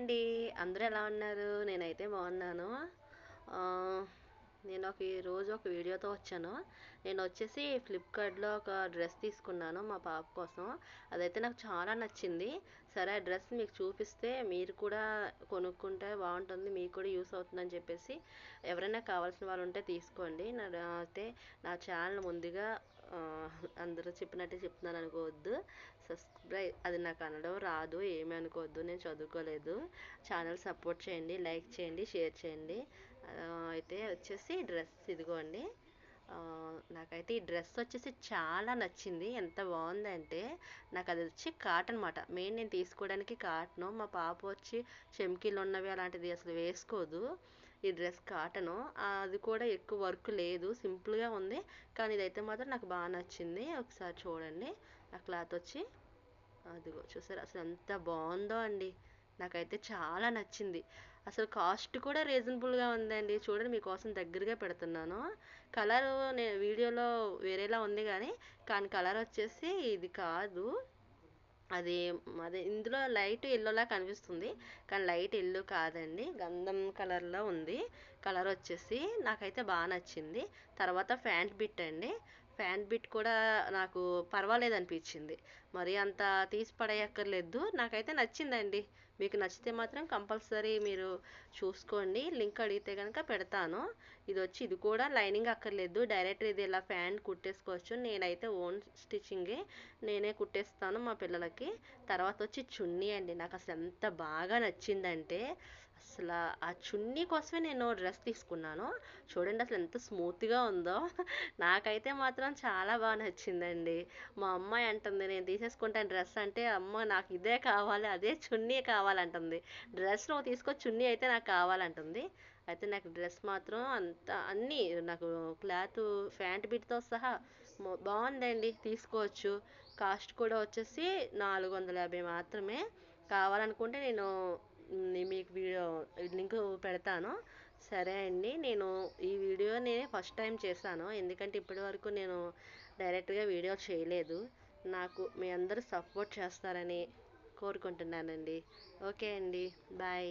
అండి. అందరూ ఎలా ఉన్నారు? నేనైతే బాగున్నాను. నాకు ఒక ఈ రోజు ఒక వీడియోతో వచ్చాను. నేను వచ్చేసి ఫ్లిప్కార్ట్లో ఒక డ్రెస్ తీసుకున్నాను మా పాప కోసం. అదైతే నాకు చాలా నచ్చింది. సరే ఆ డ్రెస్ మీకు చూపిస్తే మీరు కూడా కొనుక్కుంటే బాగుంటుంది మీకు కూడా యూస్ అవుతుందని చెప్పేసి ఎవరైనా కావాల్సిన వాళ్ళు ఉంటే తీసుకోండి. నా అయితే నా ఛానల్ ముందుగా అందరూ చెప్పినట్టే చెప్తున్నాను అనుకోవద్దు. సబ్స్క్రైబ్ అది నాకు అనడం రాదు ఏమీ అనుకోవద్దు నేను చదువుకోలేదు. ఛానల్ సపోర్ట్ చేయండి లైక్ చేయండి షేర్ చేయండి. అయితే వచ్చేసి డ్రెస్ ఇదిగోండి. నాకైతే ఈ డ్రెస్ వచ్చేసి చాలా నచ్చింది. ఎంత బాగుందంటే నాకు అది వచ్చి కాటన్ అనమాట మెయిన్ నేను తీసుకోవడానికి కాటను. మా పాప వచ్చి చెమ్కీలు ఉన్నవి అలాంటిది అసలు వేసుకోదు. ఈ డ్రెస్ కాటను. అది కూడా ఎక్కువ వర్క్ లేదు. సింపుల్గా ఉంది. కానీ ఇదైతే మాత్రం నాకు బాగా నచ్చింది. ఒకసారి చూడండి. ఆ క్లాత్ వచ్చి అదిగో చూసారు? అసలు ఎంత బాగుందో అండి. నాకైతే చాలా నచ్చింది. అసలు కాస్ట్ కూడా రీజనబుల్గా ఉందండి. చూడండి మీకోసం దగ్గరగా పెడుతున్నాను. కలర్ నేను వీడియోలో వేరేలా ఉంది కానీ కానీ కలర్ వచ్చేసి ఇది కాదు. అది అదే ఇందులో లైట్ ఎల్లోలా కనిపిస్తుంది. కానీ లైట్ ఎల్లో కాదండి. గంధం కలర్లో ఉంది. కలర్ వచ్చేసి నాకైతే బాగా నచ్చింది. తర్వాత ఫ్యాంట్ బిట్ అండి. ఫ్యాంట్ బిట్ కూడా నాకు పర్వాలేదు అనిపించింది. మరి అంత తీసి పడేయక్కర్లేదు. నాకైతే నచ్చిందండి. మీకు నచ్చితే మాత్రం కంపల్సరీ మీరు చూసుకోండి. లింక్ అడిగితే కనుక పెడతాను. ఇది వచ్చి ఇది కూడా లైనింగ్ అక్కర్లేదు. డైరెక్ట్ ఇది ఇలా ఫ్యాంట్ కుట్టేసుకోవచ్చు. నేనైతే ఓన్ స్టిచ్చింగే నేనే కుట్టేస్తాను మా పిల్లలకి. తర్వాత వచ్చి చున్నీ అండి. నాకు అసలు ఎంత బాగా నచ్చిందంటే అసలు ఆ చున్నీ కోసమే నేను డ్రెస్ తీసుకున్నాను. చూడండి అసలు ఎంత స్మూత్గా ఉందో. నాకైతే మాత్రం చాలా బాగా నచ్చిందండి. మా అమ్మాయి అంటుంది నేను తీసేసుకుంటాను డ్రెస్ అంటే అమ్మ నాకు ఇదే కావాలి అదే చున్నీ కావాలంటుంది. డ్రెస్ నువ్వు తీసుకో చున్నీ అయితే నాకు కావాలంటుంది. అయితే నాకు డ్రెస్ మాత్రం అంత అన్నీ నాకు క్లాత్ ఫ్యాంట్ బిట్తో సహా బాగుందండి. తీసుకోవచ్చు. కాస్ట్ కూడా వచ్చేసి నాలుగు వందల యాభై మాత్రమే. కావాలనుకుంటే నేను మీకు వీడియో లింక్ పెడతాను. సరే అండి నేను ఈ వీడియో నేను ఫస్ట్ టైం చేశాను. ఎందుకంటే ఇప్పటి వరకు నేను డైరెక్ట్గా వీడియో చేయలేదు. నాకు మీ అందరూ సపోర్ట్ చేస్తారని కోరుకుంటున్నానండి. ఓకే అండి బాయ్.